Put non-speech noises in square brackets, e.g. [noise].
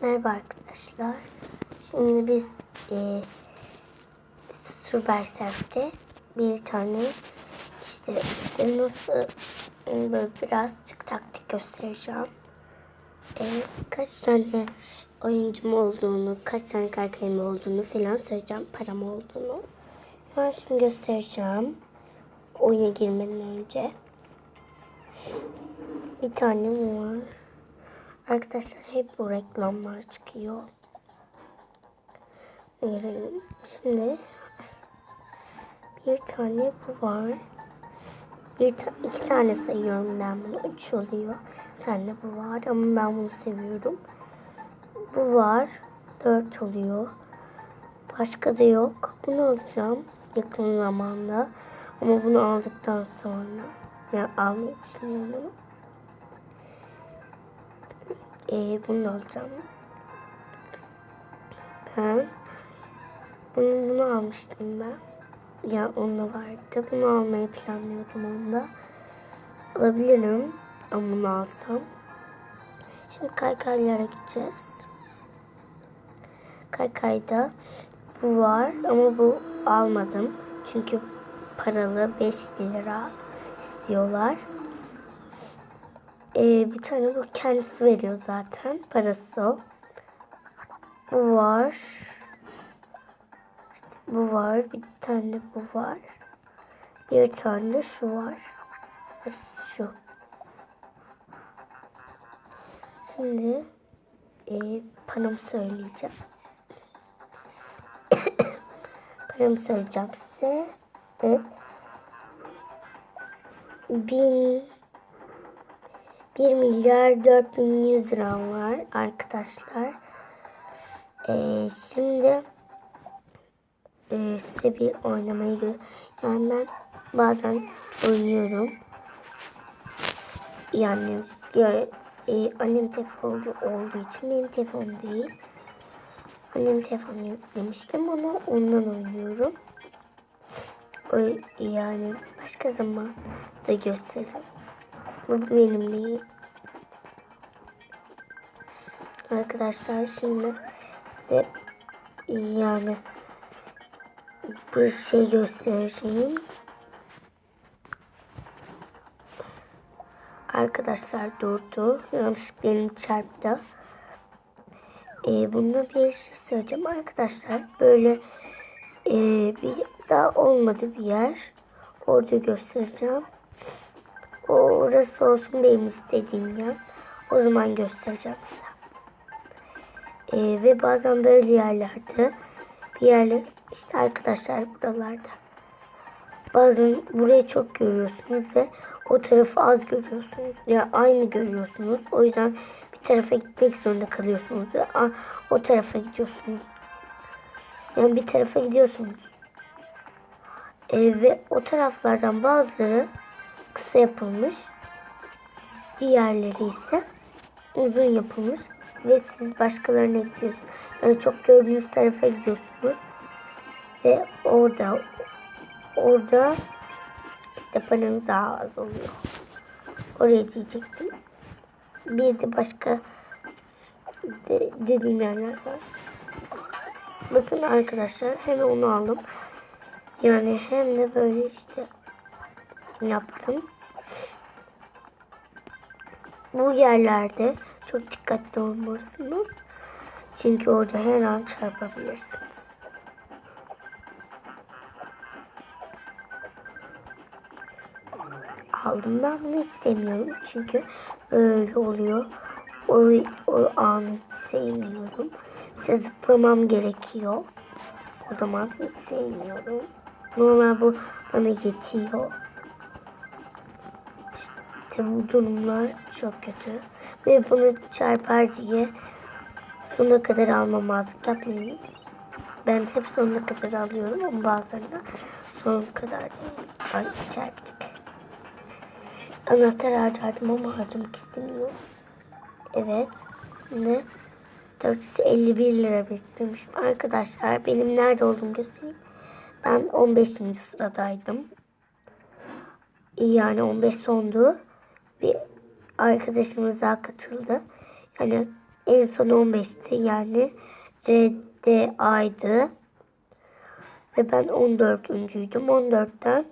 Merhaba arkadaşlar. Şimdi biz e, Supersurf'te bir tane işte, işte nasıl e, böyle birazcık taktik göstereceğim. E, kaç tane oyuncum olduğunu, kaç tane kaykayım olduğunu falan söyleyeceğim. Param olduğunu. Ben şimdi göstereceğim. Oyuna girmeden önce. Bir tane var. Arkadaşlar hep bu reklamlar çıkıyor. Görelim. Şimdi bir tane bu var. Bir ta iki tane sayıyorum ben bunu. Üç oluyor. Bir tane bu var ama ben bunu seviyorum. Bu var. Dört oluyor. Başka da yok. Bunu alacağım yakın zamanda. Ama bunu aldıktan sonra yani almayı düşünüyorum bunu. Ee, bunu alacağım. Ben bunu, bunu almıştım ben. Ya onunla vardı. Bunu almayı planlıyordum onda. Alabilirim. Ama bunu alsam. Şimdi kaykaylara gideceğiz. Kaykayda bu var ama bu almadım. Çünkü paralı 5 lira istiyorlar. Ee, bir tane bu kendisi veriyor zaten. Parası o. Bu var. İşte bu var. Bir tane bu var. Bir tane şu var. Şu. Şimdi e, paramı söyleyeceğim. [coughs] paramı söyleyeceğim size. Ve bin 1 milyar 4100 liram var arkadaşlar. Ee, şimdi e, size bir oynamayı gö- yani ben bazen oynuyorum. Yani ya, e, annem telefonu olduğu için benim telefonum değil. Annem telefonu yüklemiştim ama ondan oynuyorum. O, yani başka zaman da göstereceğim. Bu benim değil. Arkadaşlar şimdi size yani bir şey göstereceğim. Arkadaşlar durdu. Yanlışlıkla çarptı. Ee, bunda bir şey söyleyeceğim arkadaşlar. Böyle e, bir daha olmadı bir yer. Orada göstereceğim. O orası olsun benim istediğim yer. O zaman göstereceğim size. Ee, ve bazen böyle yerlerde bir yerler işte arkadaşlar buralarda. Bazen burayı çok görüyorsunuz ve o tarafı az görüyorsunuz. Ya aynı görüyorsunuz. O yüzden bir tarafa gitmek zorunda kalıyorsunuz ve o tarafa gidiyorsunuz. Yani bir tarafa gidiyorsunuz. Ee, ve o taraflardan bazıları kısa yapılmış. Diğerleri ise uzun yapılmış ve siz başkalarına gidiyorsunuz. Yani çok gördüğünüz tarafa gidiyorsunuz ve orada orada işte paranız daha az oluyor. Oraya diyecektim. Bir de başka de, dediğim yerler var. Bakın arkadaşlar hemen onu aldım. Yani hem de böyle işte yaptım. Bu yerlerde çok dikkatli olmalısınız. Çünkü orada her an çarpabilirsiniz. Aldım ben bunu hiç sevmiyorum. Çünkü böyle oluyor. O, o anı hiç sevmiyorum. Zıplamam gerekiyor. O zaman hiç sevmiyorum. Normal bu bana yetiyor. İşte bu durumlar çok kötü. Ve bunu çarpar diye sonuna kadar almamazlık yapmayın. Ben hep sonuna kadar alıyorum ama bazılarında sonuna kadar değil. Ay çarptık. Anahtar harcardım ama harcamak istemiyorum. Evet. Şimdi 451 lira biriktirmişim. Arkadaşlar benim nerede olduğumu göstereyim. Ben 15. sıradaydım. Yani 15 sondu. Bir arkadaşımız katıldı. Yani En son 15'ti yani RDA'ydı. Ve ben 14'üncüydüm. 14'ten